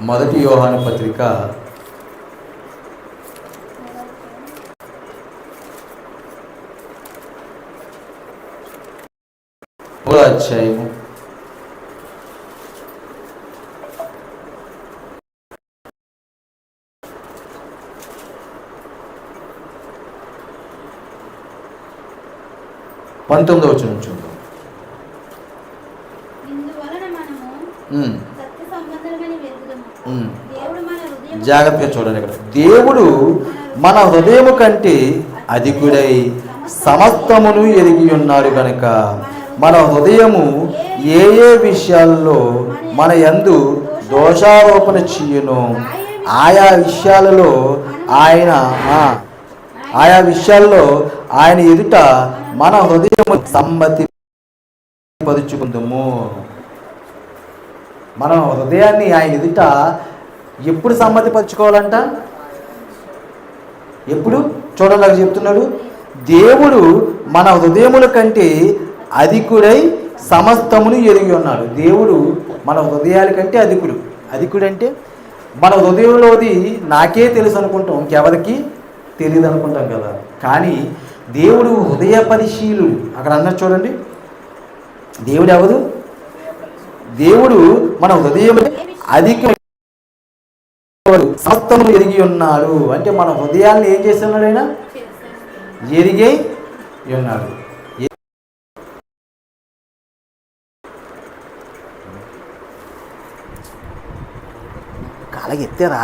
మొదటి యోహాను పత్రిక. అధ్యాయము. పంతొమ్మిదో వచ్చిన చూద్దాం. హృదయం జాగ్రత్తగా చూడండి ఇక్కడ. దేవుడు మన హృదయము కంటే అధికుడై సమస్తమును ఎరిగి ఉన్నాడు కనుక మన హృదయము ఏ ఏ విషయాల్లో మన యందు దోషారోపణ చెయ్యను ఆయా విషయాలలో ఆయన ఆయా విషయాల్లో ఆయన ఎదుట మన హృదయము సమ్మతి పరుచుకుందాము మనం హృదయాన్ని ఆయన ఎదుట ఎప్పుడు సమ్మతిపరచుకోవాలంట ఎప్పుడు? చూడాలని చెప్తున్నాడు. దేవుడు మన హృదయముల కంటే అధికుడై సమస్తమును ఎరిగి ఉన్నాడు. దేవుడు మన హృదయాల కంటే అధికుడు. అధికుడు అంటే మన హృదయంలోది నాకే తెలుసు అనుకుంటాం. ఇంకెవరికి? తెలియదు అనుకుంటాం కదా. కానీ దేవుడు హృదయ పరిశీలుడు. అక్కడ అన్నారు చూడండి. దేవుడు ఎవరు? దేవుడు మన హృదయం అధిక సమస్తము ఎరిగి ఉన్నాడు. అంటే మన హృదయాన్ని ఏం చేస్తున్నాడు ఆయన? ఎరిగే ఉన్నాడు. కాలకి ఎత్తారా?